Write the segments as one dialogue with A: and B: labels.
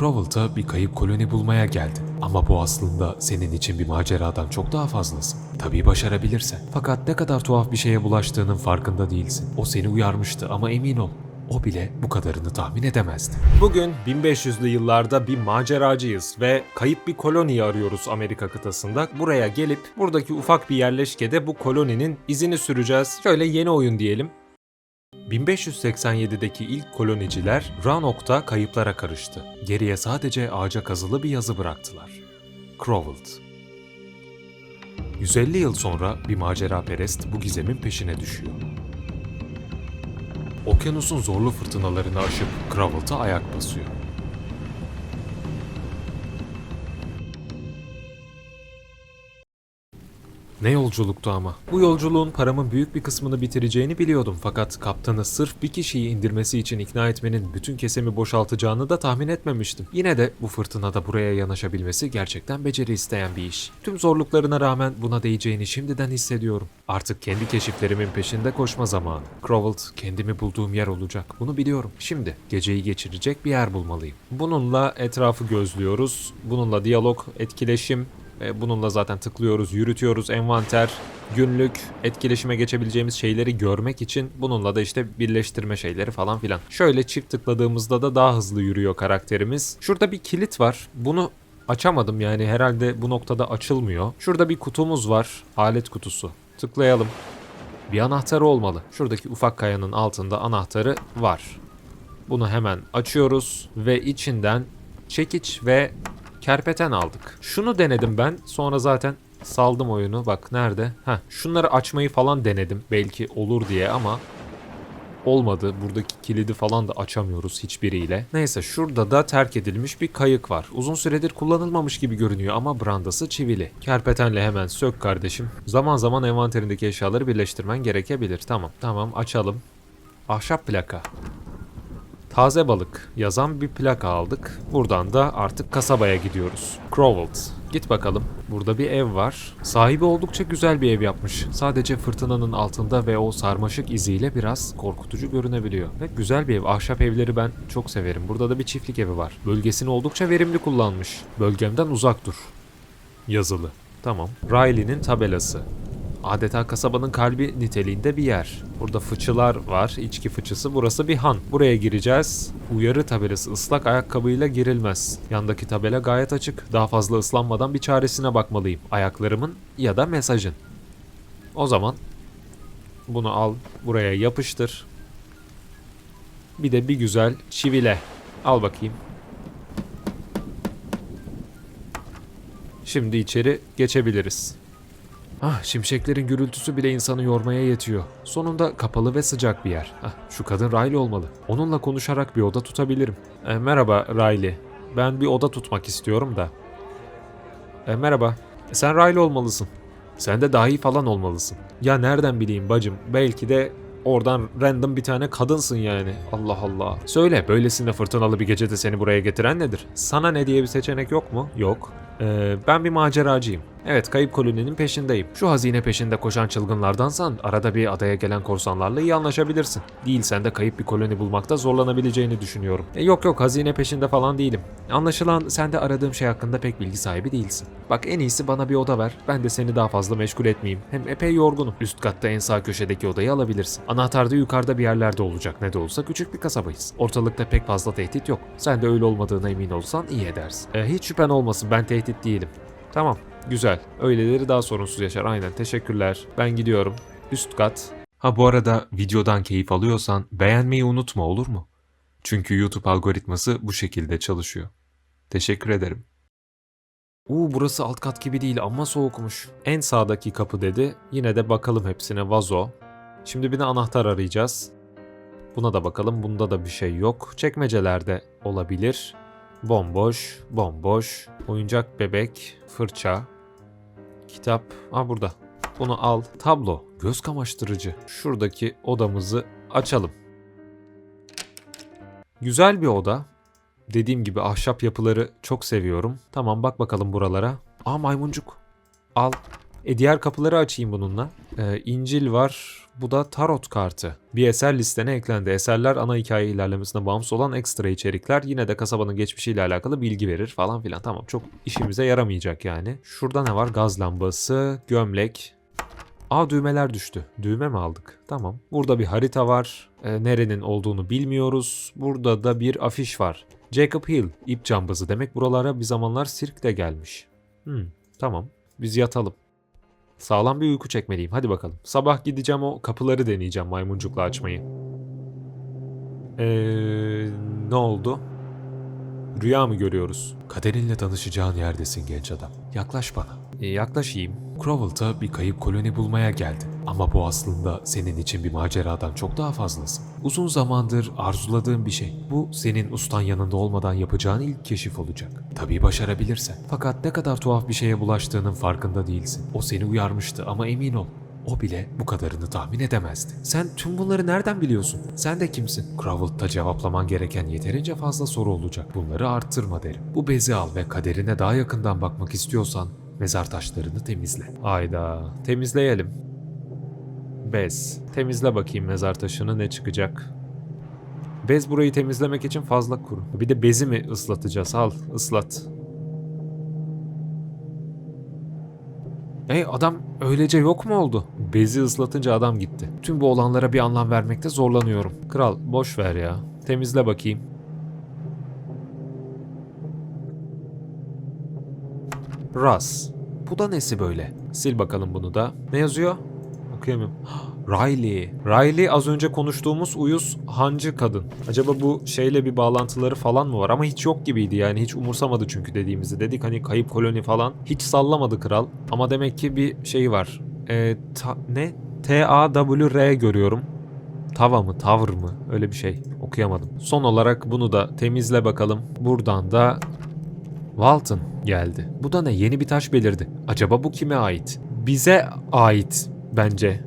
A: Crowell'ta bir kayıp koloni bulmaya geldin. Ama bu aslında senin için bir maceradan çok daha fazlası. Tabii başarabilirsen. Fakat ne kadar tuhaf bir şeye bulaştığının farkında değilsin. O seni uyarmıştı ama emin ol. O bile bu kadarını tahmin edemezdi.
B: Bugün 1500'lü yıllarda bir maceracıyız ve kayıp bir koloniyi arıyoruz Amerika kıtasında. Buraya gelip buradaki ufak bir yerleşkede bu koloninin izini süreceğiz. Şöyle yeni oyun diyelim. 1587'deki ilk koloniciler Roanoke'da kayıplara karıştı.
A: Geriye sadece ağaca kazılı bir yazı bıraktılar. Crowell. 150 yıl sonra bir macera perest bu gizemin peşine düşüyor. Okyanusun zorlu fırtınalarını aşıp Crowell'ta ayak basıyor. Ne yolculuktu ama.
B: Bu yolculuğun paramın büyük bir kısmını bitireceğini biliyordum fakat kaptanı sırf bir kişiyi indirmesi için ikna etmenin bütün kesemi boşaltacağını da tahmin etmemiştim.
A: Yine de bu fırtınada buraya yanaşabilmesi gerçekten beceri isteyen bir iş. Tüm zorluklarına rağmen buna değeceğini şimdiden hissediyorum. Artık kendi keşiflerimin peşinde koşma zamanı. Crowell kendimi bulduğum yer olacak. Bunu biliyorum. Şimdi geceyi geçirecek bir yer bulmalıyım.
B: Bununla etrafı gözlüyoruz. Bununla diyalog, etkileşim, bununla zaten tıklıyoruz, yürütüyoruz, envanter, günlük, etkileşime geçebileceğimiz şeyleri görmek için bununla da işte birleştirme şeyleri falan filan. Şöyle çift tıkladığımızda da daha hızlı yürüyor karakterimiz. Şurada bir kilit var. Bunu açamadım yani herhalde bu noktada açılmıyor. Şurada bir kutumuz var. Alet kutusu. Tıklayalım. Bir anahtarı olmalı. Şuradaki ufak kayanın altında anahtarı var. Bunu hemen açıyoruz ve içinden çekiç ve kerpeten aldık. Şunu denedim ben. Sonra zaten saldım oyunu. Bak nerede? Heh, şunları açmayı falan denedim. Belki olur diye ama olmadı. Buradaki kilidi falan da açamıyoruz hiçbiriyle. Neyse şurada da terk edilmiş bir kayık var. Uzun süredir kullanılmamış gibi görünüyor ama brandası çivili. Kerpetenle hemen sök kardeşim. Zaman zaman envanterindeki eşyaları birleştirmen gerekebilir. Tamam tamam açalım. Ahşap plaka. Taze balık yazan bir plaka aldık. Buradan da artık kasabaya gidiyoruz. Crowell. Git bakalım. Burada bir ev var. Sahibi oldukça güzel bir ev yapmış. Sadece fırtınanın altında ve o sarmaşık iziyle biraz korkutucu görünebiliyor. Ve güzel bir ev. Ahşap evleri ben çok severim. Burada da bir çiftlik evi var. Bölgesini oldukça verimli kullanmış. Bölgemden uzak dur. Yazılı. Tamam. Riley'nin tabelası. Adeta kasabanın kalbi niteliğinde bir yer. Burada fıçılar var, içki fıçısı. Burası bir han. Buraya gireceğiz. Uyarı tabelası ıslak ayakkabıyla girilmez. Yandaki tabela gayet açık. Daha fazla ıslanmadan bir çaresine bakmalıyım. Ayaklarımın ya da mesajın. O zaman bunu al, buraya yapıştır. Bir de bir güzel çivile. Al bakayım. Şimdi içeri geçebiliriz. Ah, şimşeklerin gürültüsü bile insanı yormaya yetiyor. Sonunda kapalı ve sıcak bir yer. Ah, şu kadın Riley olmalı. Onunla konuşarak bir oda tutabilirim. E, merhaba Riley. Ben bir oda tutmak istiyorum da. E, merhaba. Sen Riley olmalısın. Sen de dahi falan olmalısın. Ya nereden bileyim bacım? Belki de oradan random bir tane kadınsın yani. Allah Allah. Söyle böylesine fırtınalı bir gecede seni buraya getiren nedir? Sana ne diye bir seçenek yok mu? Yok. Ee, ben bir maceracıyım. Evet kayıp koloninin peşindeyim. Şu hazine peşinde koşan çılgınlardansan arada bir adaya gelen korsanlarla iyi anlaşabilirsin. Değilsen de kayıp bir koloni bulmakta zorlanabileceğini düşünüyorum. E, yok yok hazine peşinde falan değilim. Anlaşılan sen de aradığım şey hakkında pek bilgi sahibi değilsin. Bak en iyisi bana bir oda ver. Ben de seni daha fazla meşgul etmeyeyim. Hem epey yorgunum. Üst katta en sağ köşedeki odayı alabilirsin. Anahtar da yukarıda bir yerlerde olacak. Ne de olsa küçük bir kasabayız. Ortalıkta pek fazla tehdit yok. Sen de öyle olmadığına emin olsan iyi edersin. E, hiç şüphen olmasın ben tehdit değilim. Tamam. Güzel. Öyleleri daha sorunsuz yaşar. Aynen. Teşekkürler. Ben gidiyorum. Üst kat. Ha bu arada videodan keyif alıyorsan beğenmeyi unutma olur mu? Çünkü YouTube algoritması bu şekilde çalışıyor. Teşekkür ederim. Uuu burası alt kat gibi değil ama soğukmuş. En sağdaki kapı dedi. Yine de bakalım hepsine vazo. Şimdi bir de anahtar arayacağız. Buna da bakalım. Bunda da bir şey yok. Çekmecelerde olabilir. Bomboş, bomboş. Oyuncak bebek, fırça, kitap. Aa burada. Bunu al. Tablo, göz kamaştırıcı. Şuradaki odamızı açalım. Güzel bir oda. Dediğim gibi ahşap yapıları çok seviyorum. Tamam bak bakalım buralara. Aa maymuncuk. Al. E diğer kapıları açayım bununla. Ee, İncil var. Bu da tarot kartı. Bir eser listene eklendi. Eserler ana hikaye ilerlemesine bağımsız olan ekstra içerikler. Yine de kasabanın geçmişiyle alakalı bilgi verir falan filan. Tamam çok işimize yaramayacak yani. Şurada ne var? Gaz lambası, gömlek. Aa düğmeler düştü. Düğme mi aldık? Tamam. Burada bir harita var. Ee, nerenin olduğunu bilmiyoruz. Burada da bir afiş var. Jacob Hill, ip cambazı. Demek buralara bir zamanlar sirk de gelmiş. Hmm, tamam. Biz yatalım. Sağlam bir uyku çekmeliyim. Hadi bakalım. Sabah gideceğim o kapıları deneyeceğim maymuncukla açmayı. Eee ne oldu? Rüya mı görüyoruz?
A: Kaderinle tanışacağın yerdesin genç adam. Yaklaş bana.
B: E, yaklaşayım.
A: Crowell'ta bir kayıp koloni bulmaya geldi. Ama bu aslında senin için bir maceradan çok daha fazlası. Uzun zamandır arzuladığın bir şey. Bu senin ustan yanında olmadan yapacağın ilk keşif olacak. Tabii başarabilirsen. Fakat ne kadar tuhaf bir şeye bulaştığının farkında değilsin. O seni uyarmıştı ama emin ol. O bile bu kadarını tahmin edemezdi. Sen tüm bunları nereden biliyorsun? Sen de kimsin? Crowell'ta cevaplaman gereken yeterince fazla soru olacak. Bunları arttırma derim. Bu bezi al ve kaderine daha yakından bakmak istiyorsan mezar taşlarını temizle.
B: Ayda. Temizleyelim. Bez. Temizle bakayım mezar taşını ne çıkacak. Bez burayı temizlemek için fazla kuru. Bir de bezi mi ıslatacağız? Al ıslat.
A: Ey adam öylece yok mu oldu?
B: Bezi ıslatınca adam gitti.
A: Tüm bu olanlara bir anlam vermekte zorlanıyorum.
B: Kral boş ver ya. Temizle bakayım.
A: Ras. Bu da nesi böyle?
B: Sil bakalım bunu da. Ne yazıyor? Okuyamıyorum. Riley. Riley az önce konuştuğumuz uyuz hancı kadın. Acaba bu şeyle bir bağlantıları falan mı var? Ama hiç yok gibiydi yani. Hiç umursamadı çünkü dediğimizi. Dedik hani kayıp koloni falan. Hiç sallamadı kral. Ama demek ki bir şey var. Ee, ta- ne? T-A-W-R görüyorum. Tava mı? Tavır mı? Öyle bir şey. Okuyamadım. Son olarak bunu da temizle bakalım. Buradan da Walton geldi. Bu da ne? Yeni bir taş belirdi. Acaba bu kime ait? Bize ait bence.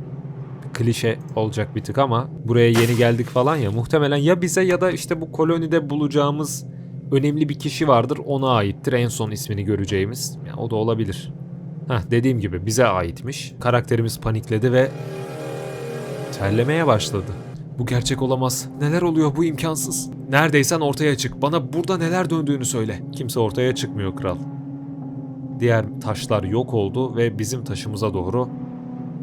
B: Klişe olacak bir tık ama buraya yeni geldik falan ya muhtemelen ya bize ya da işte bu kolonide bulacağımız önemli bir kişi vardır ona aittir en son ismini göreceğimiz. Ya o da olabilir. Heh dediğim gibi bize aitmiş. Karakterimiz panikledi ve terlemeye başladı.
A: Bu gerçek olamaz. Neler oluyor bu imkansız. Neredeysen ortaya çık. Bana burada neler döndüğünü söyle.
B: Kimse ortaya çıkmıyor kral. Diğer taşlar yok oldu ve bizim taşımıza doğru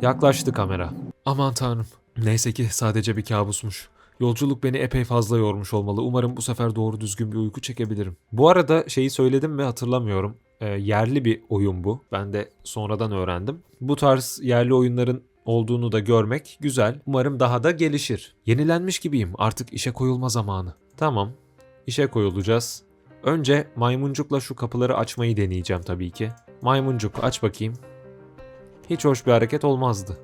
B: yaklaştı kamera.
A: Aman tanrım. Neyse ki sadece bir kabusmuş. Yolculuk beni epey fazla yormuş olmalı. Umarım bu sefer doğru düzgün bir uyku çekebilirim.
B: Bu arada şeyi söyledim mi hatırlamıyorum. Ee, yerli bir oyun bu. Ben de sonradan öğrendim. Bu tarz yerli oyunların olduğunu da görmek güzel. Umarım daha da gelişir.
A: Yenilenmiş gibiyim. Artık işe koyulma zamanı.
B: Tamam. İşe koyulacağız. Önce maymuncukla şu kapıları açmayı deneyeceğim tabii ki. Maymuncuk aç bakayım. Hiç hoş bir hareket olmazdı.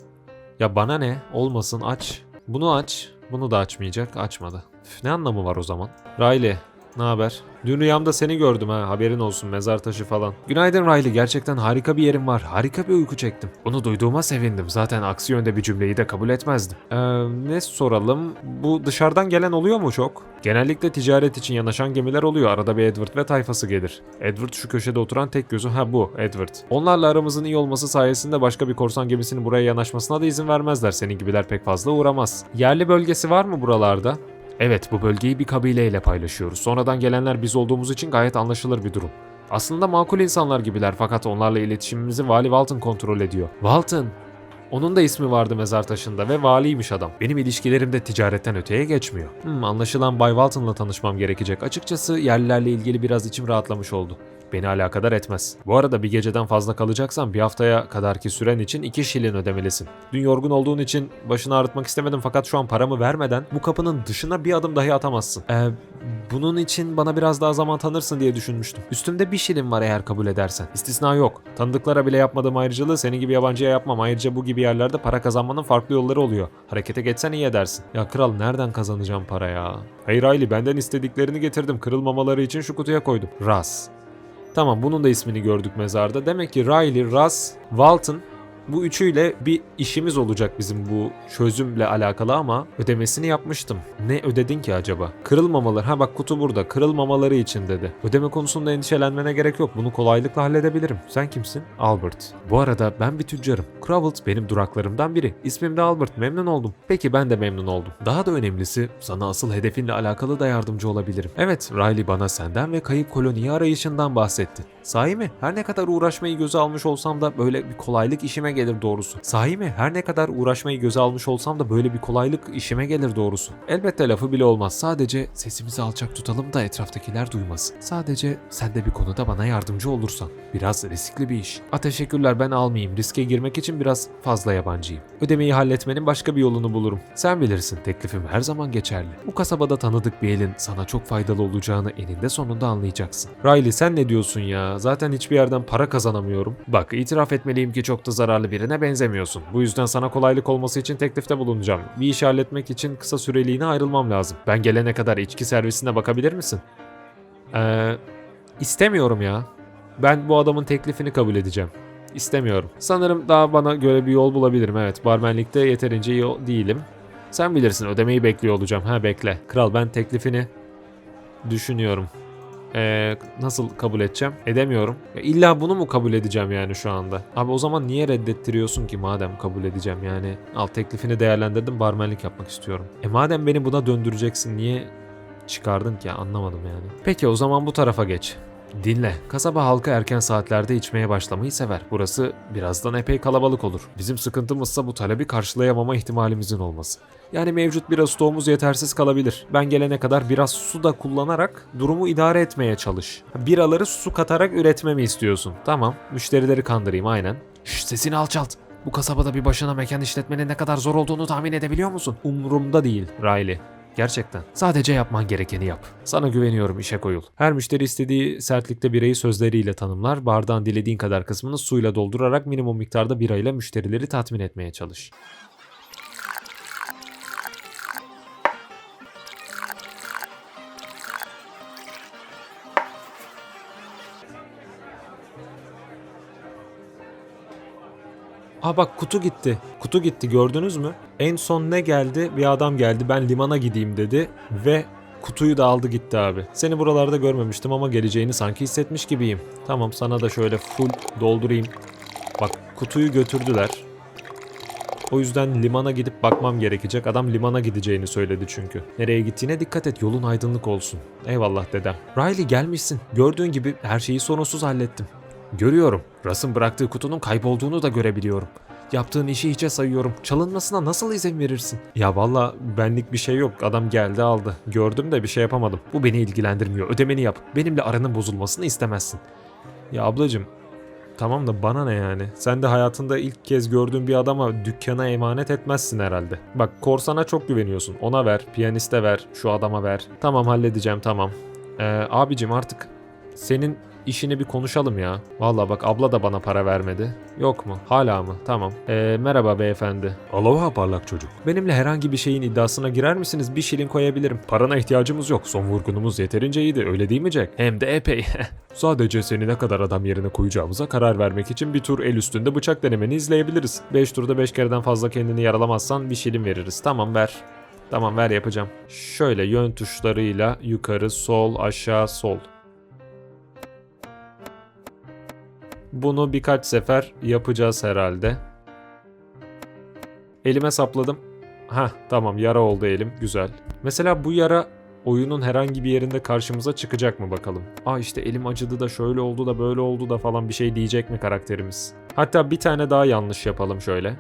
B: Ya bana ne? Olmasın aç. Bunu aç. Bunu da açmayacak. Açmadı. Üf, ne anlamı var o zaman? Riley, ne haber? Dün rüyamda seni gördüm ha. Haberin olsun mezar taşı falan.
A: Günaydın Riley. Gerçekten harika bir yerim var. Harika bir uyku çektim. Bunu duyduğuma sevindim. Zaten aksi yönde bir cümleyi de kabul etmezdim.
B: Ee, ne soralım? Bu dışarıdan gelen oluyor mu çok? Genellikle ticaret için yanaşan gemiler oluyor. Arada bir Edward ve tayfası gelir. Edward şu köşede oturan tek gözü. Ha bu Edward. Onlarla aramızın iyi olması sayesinde başka bir korsan gemisinin buraya yanaşmasına da izin vermezler. Senin gibiler pek fazla uğramaz. Yerli bölgesi var mı buralarda?
A: Evet bu bölgeyi bir kabileyle paylaşıyoruz.
B: Sonradan gelenler biz olduğumuz için gayet anlaşılır bir durum. Aslında makul insanlar gibiler fakat onlarla iletişimimizi Vali Walton kontrol ediyor.
A: Walton,
B: Onun da ismi vardı mezar taşında ve valiymiş adam.
A: benim ilişkilerim de ticaretten öteye geçmiyor.
B: Hmm, anlaşılan Bay Walton'la tanışmam gerekecek. Açıkçası yerlilerle ilgili biraz içim rahatlamış oldu. Beni alakadar etmez. Bu arada bir geceden fazla kalacaksan bir haftaya kadarki süren için iki şilin ödemelisin. Dün yorgun olduğun için başını ağrıtmak istemedim fakat şu an paramı vermeden bu kapının dışına bir adım dahi atamazsın. Ee, bunun için bana biraz daha zaman tanırsın diye düşünmüştüm. Üstümde bir şilin var eğer kabul edersen. İstisna yok. Tanıdıklara bile yapmadığım ayrıcalığı senin gibi yabancıya yapmam. Ayrıca bu gibi yerlerde para kazanmanın farklı yolları oluyor. Harekete geçsen iyi edersin. Ya kral nereden kazanacağım para ya? Hayır Ayli benden istediklerini getirdim. Kırılmamaları için şu kutuya koydum. Ras. Tamam bunun da ismini gördük mezarda. Demek ki Riley, Ras, Walton Bu üçüyle bir işimiz olacak bizim bu çözümle alakalı ama ödemesini yapmıştım. Ne ödedin ki acaba? Kırılmamaları. Ha bak kutu burada. Kırılmamaları için dedi. Ödeme konusunda endişelenmene gerek yok. Bunu kolaylıkla halledebilirim. Sen kimsin? Albert. Bu arada ben bir tüccarım. Cravelt benim duraklarımdan biri. İsmim de Albert. Memnun oldum. Peki ben de memnun oldum. Daha da önemlisi sana asıl hedefinle alakalı da yardımcı olabilirim. Evet Riley bana senden ve kayıp koloniyi arayışından bahsetti. Sahi mi? Her ne kadar uğraşmayı göze almış olsam da böyle bir kolaylık işime gelir doğrusu. Sahi mi? Her ne kadar uğraşmayı göze almış olsam da böyle bir kolaylık işime gelir doğrusu. Elbette lafı bile olmaz. Sadece sesimizi alçak tutalım da etraftakiler duymasın. Sadece sen de bir konuda bana yardımcı olursan. Biraz riskli bir iş. A teşekkürler ben almayayım. Riske girmek için biraz fazla yabancıyım. Ödemeyi halletmenin başka bir yolunu bulurum. Sen bilirsin teklifim her zaman geçerli. Bu kasabada tanıdık bir elin sana çok faydalı olacağını eninde sonunda anlayacaksın. Riley sen ne diyorsun Zaten hiçbir yerden para kazanamıyorum. Bak itiraf etmeliyim ki çok da zararlı birine benzemiyorsun. Bu yüzden sana kolaylık olması için teklifte bulunacağım. Bir işi halletmek için kısa süreliğine ayrılmam lazım. Ben gelene kadar içki servisine bakabilir misin? Eee... istemiyorum ya. Ben bu adamın teklifini kabul edeceğim. İstemiyorum. Sanırım daha bana göre bir yol bulabilirim. Evet, barmenlikte yeterince iyi değilim. Sen bilirsin, ödemeyi bekliyor olacağım. Ha bekle. Kral ben teklifini düşünüyorum. Ee, nasıl kabul edeceğim? Edemiyorum. Ya illa bunu mu kabul edeceğim yani şu anda? Abi o zaman niye reddettiriyorsun ki madem kabul edeceğim yani? Al teklifini değerlendirdim barmenlik yapmak istiyorum. E madem beni buna döndüreceksin niye çıkardın ki anlamadım yani. Peki o zaman bu tarafa geç. Dinle. Kasaba halkı erken saatlerde içmeye başlamayı sever. Burası birazdan epey kalabalık olur. Bizim sıkıntımızsa bu talebi karşılayamama ihtimalimizin olması. Yani mevcut bira stoğumuz yetersiz kalabilir. Ben gelene kadar biraz su da kullanarak durumu idare etmeye çalış. Biraları su katarak üretmemi istiyorsun. Tamam. Müşterileri kandırayım aynen. Şş, sesini alçalt. Bu kasabada bir başına mekan işletmenin ne kadar zor olduğunu tahmin edebiliyor musun? Umurumda değil Riley. Gerçekten. Sadece yapman gerekeni yap. Sana güveniyorum işe koyul. Her müşteri istediği sertlikte birayı sözleriyle tanımlar. Bardağın dilediğin kadar kısmını suyla doldurarak minimum miktarda birayla müşterileri tatmin etmeye çalış. Aa bak kutu gitti. Kutu gitti gördünüz mü? En son ne geldi? Bir adam geldi ben limana gideyim dedi ve kutuyu da aldı gitti abi. Seni buralarda görmemiştim ama geleceğini sanki hissetmiş gibiyim. Tamam sana da şöyle full doldurayım. Bak kutuyu götürdüler. O yüzden limana gidip bakmam gerekecek. Adam limana gideceğini söyledi çünkü. Nereye gittiğine dikkat et yolun aydınlık olsun. Eyvallah dedem. Riley gelmişsin. Gördüğün gibi her şeyi sorunsuz hallettim. Görüyorum. Russ'ın bıraktığı kutunun kaybolduğunu da görebiliyorum. Yaptığın işi hiçe sayıyorum. Çalınmasına nasıl izin verirsin? Ya valla benlik bir şey yok. Adam geldi aldı. Gördüm de bir şey yapamadım. Bu beni ilgilendirmiyor. Ödemeni yap. Benimle aranın bozulmasını istemezsin. Ya ablacım Tamam da bana ne yani? Sen de hayatında ilk kez gördüğün bir adama dükkana emanet etmezsin herhalde. Bak korsana çok güveniyorsun. Ona ver, piyaniste ver, şu adama ver. Tamam halledeceğim tamam. Ee, abicim artık senin işini bir konuşalım ya. Vallahi bak abla da bana para vermedi. Yok mu? Hala mı? Tamam. Ee, merhaba beyefendi. Aloha parlak çocuk. Benimle herhangi bir şeyin iddiasına girer misiniz? Bir şilin koyabilirim. Parana ihtiyacımız yok. Son vurgunumuz yeterince iyiydi. Öyle değil mi Jack? Hem de epey. Sadece seni ne kadar adam yerine koyacağımıza karar vermek için bir tur el üstünde bıçak denemeni izleyebiliriz. 5 turda 5 kereden fazla kendini yaralamazsan bir şilin veririz. Tamam ver. Tamam ver yapacağım. Şöyle yön tuşlarıyla yukarı, sol, aşağı, sol. Bunu birkaç sefer yapacağız herhalde. Elime sapladım. Ha tamam yara oldu elim güzel. Mesela bu yara oyunun herhangi bir yerinde karşımıza çıkacak mı bakalım. Aa işte elim acıdı da şöyle oldu da böyle oldu da falan bir şey diyecek mi karakterimiz? Hatta bir tane daha yanlış yapalım şöyle.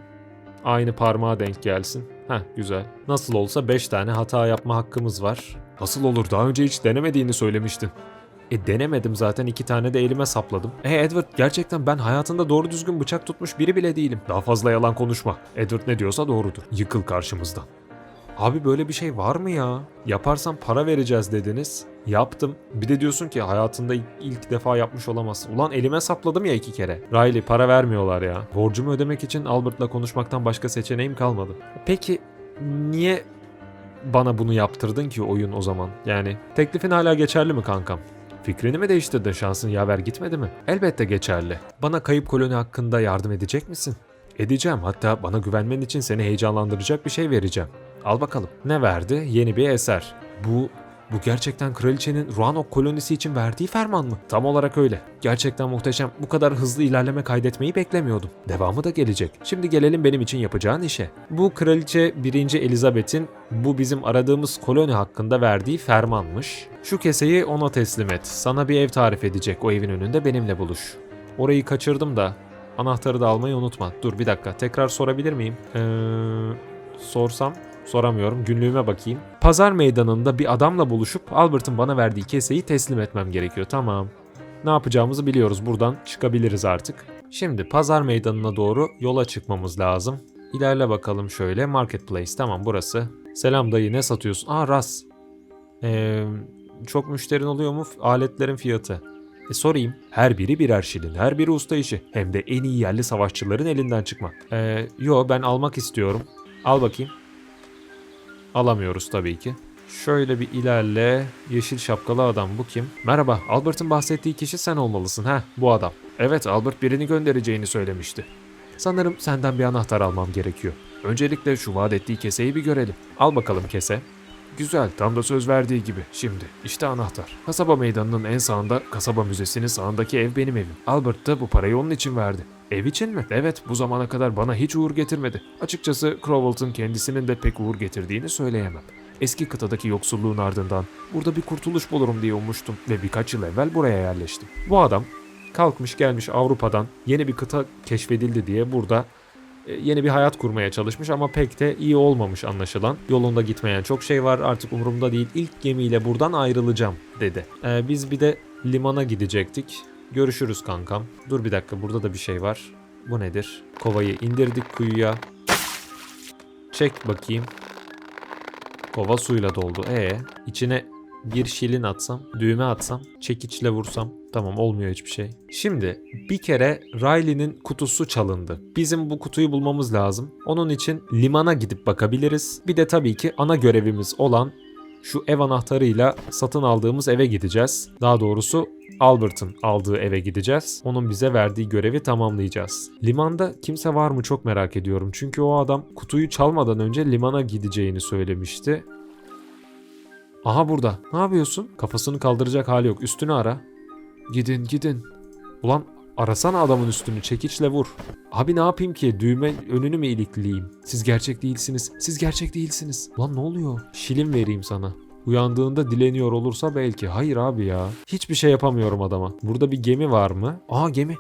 B: Aynı parmağa denk gelsin. Heh güzel. Nasıl olsa 5 tane hata yapma hakkımız var. Nasıl olur daha önce hiç denemediğini söylemiştin. E denemedim zaten iki tane de elime sapladım. E Edward gerçekten ben hayatında doğru düzgün bıçak tutmuş biri bile değilim. Daha fazla yalan konuşma. Edward ne diyorsa doğrudur. Yıkıl karşımızdan. Abi böyle bir şey var mı ya? Yaparsam para vereceğiz dediniz. Yaptım. Bir de diyorsun ki hayatında ilk, defa yapmış olamazsın. Ulan elime sapladım ya iki kere. Riley para vermiyorlar ya. Borcumu ödemek için Albert'la konuşmaktan başka seçeneğim kalmadı. Peki niye bana bunu yaptırdın ki oyun o zaman? Yani teklifin hala geçerli mi kankam? Fikrini mi değiştirdin şansın yaver gitmedi mi? Elbette geçerli. Bana kayıp koloni hakkında yardım edecek misin?
A: Edeceğim. Hatta bana güvenmen için seni heyecanlandıracak bir şey vereceğim. Al bakalım. Ne verdi? Yeni bir eser. Bu bu gerçekten kraliçenin Roanoke kolonisi için verdiği ferman mı? Tam olarak öyle. Gerçekten muhteşem. Bu kadar hızlı ilerleme kaydetmeyi beklemiyordum. Devamı da gelecek. Şimdi gelelim benim için yapacağın işe. Bu kraliçe 1. Elizabeth'in bu bizim aradığımız koloni hakkında verdiği fermanmış. Şu keseyi ona teslim et. Sana bir ev tarif edecek. O evin önünde benimle buluş. Orayı kaçırdım da anahtarı da almayı unutma. Dur bir dakika. Tekrar sorabilir miyim? Ee, sorsam Soramıyorum. Günlüğüme bakayım. Pazar meydanında bir adamla buluşup Albert'ın bana verdiği keseyi teslim etmem gerekiyor. Tamam. Ne yapacağımızı biliyoruz. Buradan çıkabiliriz artık. Şimdi pazar meydanına doğru yola çıkmamız lazım. İlerle bakalım şöyle. Marketplace. Tamam burası. Selam dayı ne satıyorsun? Aa Ras. Ee, çok müşterin oluyor mu? Aletlerin fiyatı. E sorayım. Her biri birer şilin. Her biri usta işi. Hem de en iyi yerli savaşçıların elinden çıkma. Ee, yo ben almak istiyorum. Al bakayım. Alamıyoruz tabii ki. Şöyle bir ilerle. Yeşil şapkalı adam bu kim? Merhaba, Albert'ın bahsettiği kişi sen olmalısın ha, bu adam. Evet, Albert birini göndereceğini söylemişti. Sanırım senden bir anahtar almam gerekiyor. Öncelikle şu vaat ettiği keseyi bir görelim. Al bakalım kese. Güzel, tam da söz verdiği gibi. Şimdi, işte anahtar. Kasaba meydanının en sağında, kasaba müzesinin sağındaki ev benim evim. Albert da bu parayı onun için verdi. Ev için mi? Evet, bu zamana kadar bana hiç uğur getirmedi. Açıkçası Crowell'ın kendisinin de pek uğur getirdiğini söyleyemem. Eski kıtadaki yoksulluğun ardından burada bir kurtuluş bulurum diye ummuştum ve birkaç yıl evvel buraya yerleştim. Bu adam kalkmış gelmiş Avrupa'dan yeni bir kıta keşfedildi diye burada e, yeni bir hayat kurmaya çalışmış ama pek de iyi olmamış anlaşılan. Yolunda gitmeyen çok şey var artık umurumda değil ilk gemiyle buradan ayrılacağım dedi. Ee, biz bir de limana gidecektik. Görüşürüz kankam. Dur bir dakika burada da bir şey var. Bu nedir? Kovayı indirdik kuyuya. Çek bakayım. Kova suyla doldu. E içine bir şilin atsam, düğme atsam, çekiçle vursam tamam olmuyor hiçbir şey. Şimdi bir kere Riley'nin kutusu çalındı. Bizim bu kutuyu bulmamız lazım. Onun için limana gidip bakabiliriz. Bir de tabii ki ana görevimiz olan şu ev anahtarıyla satın aldığımız eve gideceğiz. Daha doğrusu Albert'ın aldığı eve gideceğiz. Onun bize verdiği görevi tamamlayacağız. Limanda kimse var mı çok merak ediyorum. Çünkü o adam kutuyu çalmadan önce limana gideceğini söylemişti. Aha burada. Ne yapıyorsun? Kafasını kaldıracak hali yok. Üstünü ara. Gidin gidin. Ulan arasana adamın üstünü çekiçle vur. Abi ne yapayım ki? Düğme önünü mü ilikleyeyim? Siz gerçek değilsiniz. Siz gerçek değilsiniz. Lan ne oluyor? Şilim vereyim sana. Uyandığında dileniyor olursa belki. Hayır abi ya. Hiçbir şey yapamıyorum adama. Burada bir gemi var mı? Aa gemi.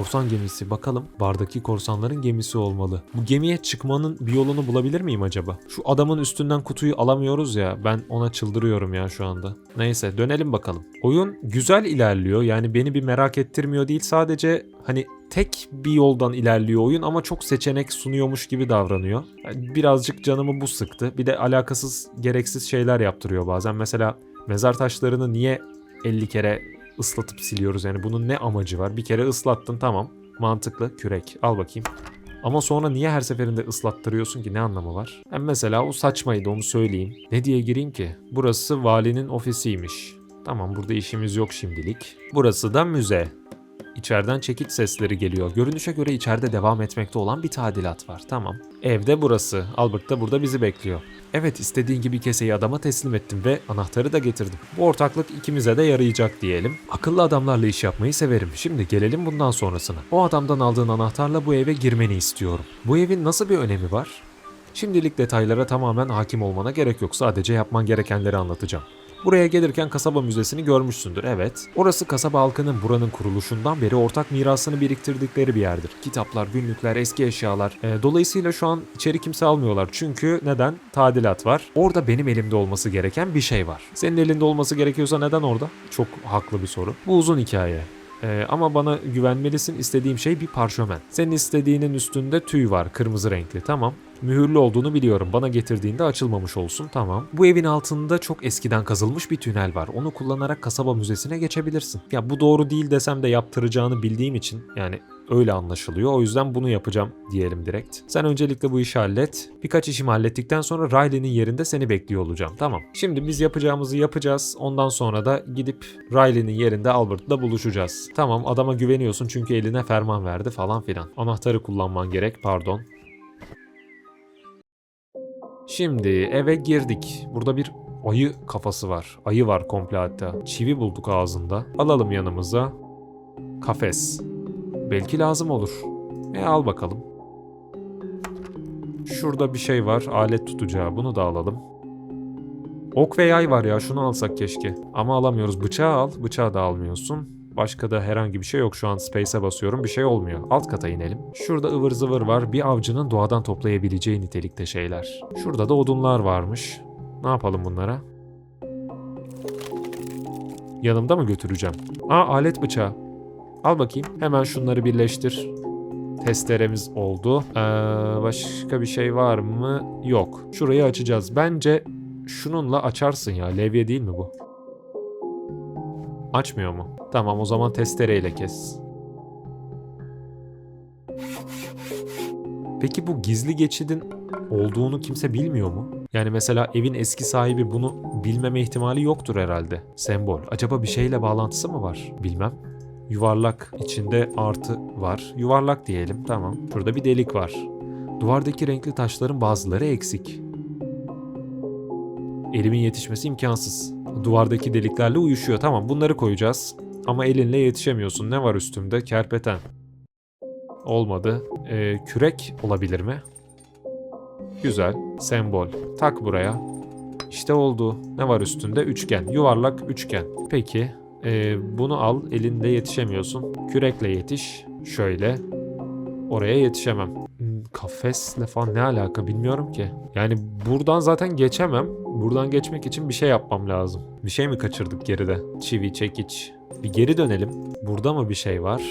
A: Korsan gemisi. Bakalım. Bardaki korsanların gemisi olmalı. Bu gemiye çıkmanın bir yolunu bulabilir miyim acaba? Şu adamın üstünden kutuyu alamıyoruz ya. Ben ona çıldırıyorum ya şu anda. Neyse dönelim bakalım. Oyun güzel ilerliyor. Yani beni bir merak ettirmiyor değil. Sadece hani tek bir yoldan ilerliyor oyun ama çok seçenek sunuyormuş gibi davranıyor. Birazcık canımı bu sıktı. Bir de alakasız, gereksiz şeyler yaptırıyor bazen. Mesela mezar taşlarını niye 50 kere ıslatıp siliyoruz yani bunun ne amacı var? Bir kere ıslattın tamam mantıklı kürek al bakayım. Ama sonra niye her seferinde ıslattırıyorsun ki ne anlamı var? Hem mesela o saçmaydı onu söyleyeyim. Ne diye gireyim ki? Burası valinin ofisiymiş. Tamam burada işimiz yok şimdilik. Burası da müze. İçeriden çekiç sesleri geliyor. Görünüşe göre içeride devam etmekte olan bir tadilat var. Tamam. Evde burası. Albert da burada bizi bekliyor. Evet istediğin gibi keseyi adama teslim ettim ve anahtarı da getirdim. Bu ortaklık ikimize de yarayacak diyelim. Akıllı adamlarla iş yapmayı severim. Şimdi gelelim bundan sonrasına. O adamdan aldığın anahtarla bu eve girmeni istiyorum. Bu evin nasıl bir önemi var? Şimdilik detaylara tamamen hakim olmana gerek yok. Sadece yapman gerekenleri anlatacağım. Buraya gelirken kasaba müzesini görmüşsündür evet. Orası kasaba halkının buranın kuruluşundan beri ortak mirasını biriktirdikleri bir yerdir. Kitaplar, günlükler, eski eşyalar. Ee, dolayısıyla şu an içeri kimse almıyorlar. Çünkü neden? Tadilat var. Orada benim elimde olması gereken bir şey var. Senin elinde olması gerekiyorsa neden orada? Çok haklı bir soru. Bu uzun hikaye. Ee, ama bana güvenmelisin istediğim şey bir parşömen. Senin istediğinin üstünde tüy var kırmızı renkli tamam. Mühürlü olduğunu biliyorum. Bana getirdiğinde açılmamış olsun tamam. Bu evin altında çok eskiden kazılmış bir tünel var. Onu kullanarak kasaba müzesine geçebilirsin. Ya bu doğru değil desem de yaptıracağını bildiğim için yani
B: öyle anlaşılıyor. O yüzden bunu yapacağım diyelim direkt. Sen öncelikle bu işi hallet. Birkaç işimi hallettikten sonra Riley'nin yerinde seni bekliyor olacağım. Tamam. Şimdi biz yapacağımızı yapacağız. Ondan sonra da gidip Riley'nin yerinde Albert'la buluşacağız. Tamam adama güveniyorsun çünkü eline ferman verdi falan filan. Anahtarı kullanman gerek pardon. Şimdi eve girdik. Burada bir ayı kafası var. Ayı var komple hatta. Çivi bulduk ağzında. Alalım yanımıza. Kafes. Belki lazım olur. E al bakalım. Şurada bir şey var. Alet tutacağı. Bunu da alalım. Ok ve yay var ya. Şunu alsak keşke. Ama alamıyoruz. Bıçağı al. Bıçağı da almıyorsun. Başka da herhangi bir şey yok. Şu an space'e basıyorum. Bir şey olmuyor. Alt kata inelim. Şurada ıvır zıvır var. Bir avcının doğadan toplayabileceği nitelikte şeyler. Şurada da odunlar varmış. Ne yapalım bunlara? Yanımda mı götüreceğim? Aa alet bıçağı. Al bakayım. Hemen şunları birleştir. Testeremiz oldu. Ee, başka bir şey var mı? Yok. Şurayı açacağız. Bence şununla açarsın ya. Levye değil mi bu? Açmıyor mu? Tamam o zaman testereyle kes. Peki bu gizli geçidin olduğunu kimse bilmiyor mu? Yani mesela evin eski sahibi bunu bilmeme ihtimali yoktur herhalde. Sembol. Acaba bir şeyle bağlantısı mı var? Bilmem. Yuvarlak içinde artı var. Yuvarlak diyelim tamam. Şurada bir delik var. Duvardaki renkli taşların bazıları eksik. Elimin yetişmesi imkansız. Duvardaki deliklerle uyuşuyor. Tamam bunları koyacağız. Ama elinle yetişemiyorsun. Ne var üstümde? Kerpeten. Olmadı. Ee, kürek olabilir mi? Güzel. Sembol. Tak buraya. İşte oldu. Ne var üstünde? Üçgen. Yuvarlak üçgen. Peki. Ee, bunu al. Elinde yetişemiyorsun. Kürekle yetiş. Şöyle. Oraya yetişemem. Hmm, Kafesle falan ne alaka bilmiyorum ki. Yani buradan zaten geçemem. Buradan geçmek için bir şey yapmam lazım. Bir şey mi kaçırdık geride? Çivi, çekiç. Bir geri dönelim. Burada mı bir şey var?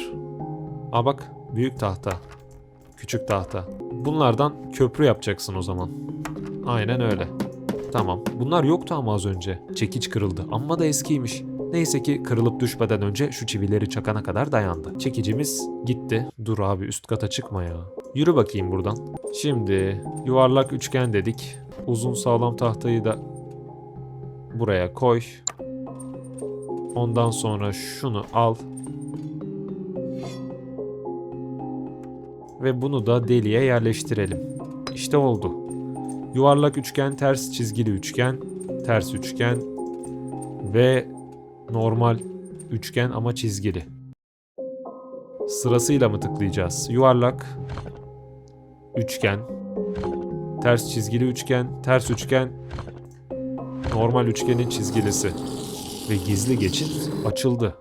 B: Aa bak büyük tahta. Küçük tahta. Bunlardan köprü yapacaksın o zaman. Aynen öyle. Tamam. Bunlar yoktu ama az önce. Çekiç kırıldı. Amma da eskiymiş. Neyse ki kırılıp düşmeden önce şu çivileri çakana kadar dayandı. Çekicimiz gitti. Dur abi üst kata çıkma ya. Yürü bakayım buradan. Şimdi yuvarlak üçgen dedik. Uzun sağlam tahtayı da buraya koy. Ondan sonra şunu al. Ve bunu da deliğe yerleştirelim. İşte oldu. Yuvarlak üçgen, ters çizgili üçgen, ters üçgen ve normal üçgen ama çizgili. Sırasıyla mı tıklayacağız? Yuvarlak, üçgen, ters çizgili üçgen, ters üçgen, normal üçgenin çizgilisi ve gizli geçit açıldı.